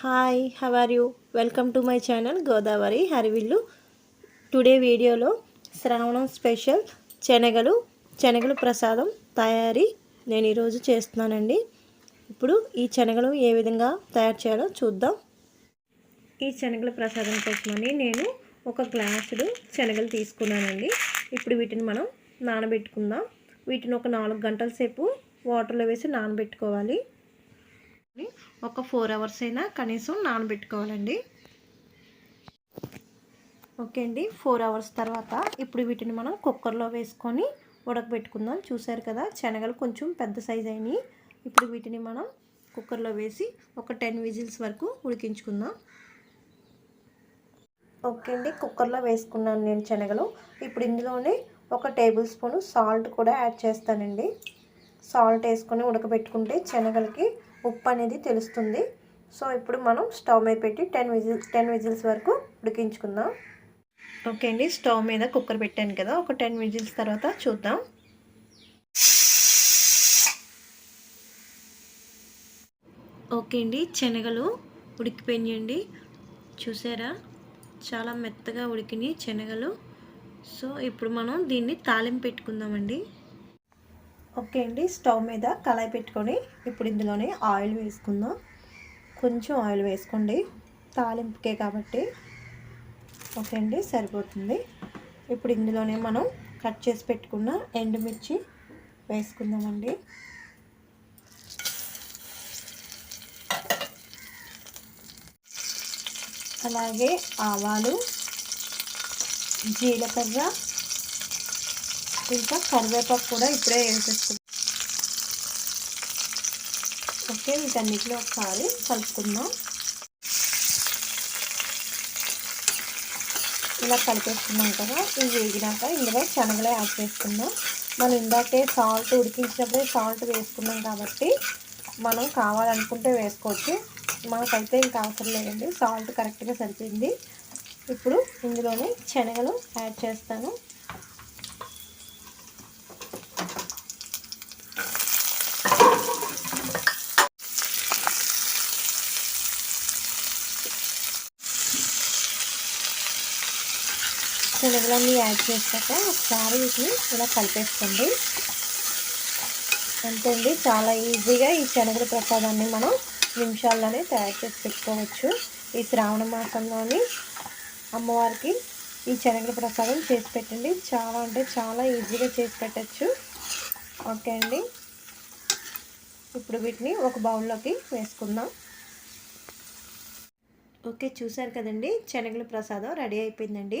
Hi how are you welcome to my channel Godavari Harivillu today వీడియోలో శ్రావణం special శనగలు శనగలు ప్రసాదం తయారీ నేను ఈరోజు చేస్తున్నానండి. ఇప్పుడు ఈ శనగలు ఏ విధంగా తయారు చేయాలో చూద్దాం. ఈ శనగల ప్రసాదం కోసమని నేను ఒక గ్లాసుడు శనగలు తీసుకున్నానండి. ఇప్పుడు వీటిని మనం నానబెట్టుకుందాం. వీటిని ఒక నాలుగు గంటల సేపు వాటర్లో వేసి నానబెట్టుకోవాలి. ఒక ఫోర్ అవర్స్ అయినా కనీసం నానబెట్టుకోవాలండి. ఓకే అండి. ఫోర్ అవర్స్ తర్వాత ఇప్పుడు వీటిని మనం కుక్కర్లో వేసుకొని ఉడకబెట్టుకుందాం. చూసారు కదా శనగలు కొంచెం పెద్ద సైజ్ అయినాయి. ఇప్పుడు వీటిని మనం కుక్కర్లో వేసి ఒక టెన్ విజిల్స్ వరకు ఉడికించుకుందాం. ఓకే అండి. కుక్కర్లో వేసుకున్నాను నేను శనగలు. ఇప్పుడు ఇందులోనే ఒక టేబుల్ స్పూన్ సాల్ట్ కూడా యాడ్ చేస్తానండి. సాల్ట్ వేసుకొని ఉడకబెట్టుకుంటే శనగలకి ఉప్పు అనేది తెలుస్తుంది. సో ఇప్పుడు మనం స్టవ్ మీద పెట్టి టెన్ విజిల్స్ టెన్ విజిల్స్ వరకు ఉడికించుకుందాం. ఓకే అండి స్టవ్ మీద కుక్కర్ పెట్టాను కదా ఒక టెన్ విజిల్స్ తర్వాత చూద్దాం. ఓకే అండి శనగలు ఉడికిపోయినాయండి. చూసారా? చాలా మెత్తగా ఉడికినాయి శనగలు. సో ఇప్పుడు మనం దీన్ని తాలింపు పెట్టుకుందామండి. ఓకే అండి స్టవ్ మీద కళాయి పెట్టుకొని ఇప్పుడు ఇందులోనే ఆయిల్ వేసుకుందాం. కొంచెం ఆయిల్ వేసుకోండి. తాలింపుకే కాబట్టి ఓకే అండి సరిపోతుంది. ఇప్పుడు ఇందులోనే మనం కట్ చేసి పెట్టుకున్న ఎండుమిర్చి వేసుకుందామండి. అలాగే ఆవాలు జీలకర్ర ఇంకా కరివేపాకు కూడా ఇప్పుడే వేసేసుకుందాం. ఓకే వీటన్నిటిలో ఒకసారి కలుపుకుందాం. ఇలా కలిపేసుకున్నాం కదా ఇవి వేగినాక ఇందులో శనగలే యాడ్ చేసుకుందాం. మనం ఇందాకే సాల్ట్ ఉడికించినప్పుడే సాల్ట్ వేసుకున్నాం కాబట్టి మనం కావాలనుకుంటే వేసుకోవచ్చు. మనకైతే ఇంకా అవసరం లేదండి సాల్ట్ కరెక్ట్గా సరిపోయింది. ఇప్పుడు ఇందులోనే శనగలు యాడ్ చేస్తాను. శనగలన్నీ యాడ్ చేశాక ఒకసారి వీటిని ఇలా కలిపేసుకోండి. అంతే అండి చాలా ఈజీగా ఈ శనగల ప్రసాదాన్ని మనం నిమిషాల్లోనే తయారు చేసి పెట్టుకోవచ్చు. ఈ శ్రావణ మాసంలోని అమ్మవారికి ఈ శనగల ప్రసాదం చేసి పెట్టండి. చాలా అంటే చాలా ఈజీగా చేసి పెట్టచ్చు. ఓకే అండి. ఇప్పుడు వీటిని ఒక బౌల్లోకి వేసుకుందాం. ఓకే చూసారు కదండి శనగల ప్రసాదం రెడీ అయిపోయిందండి.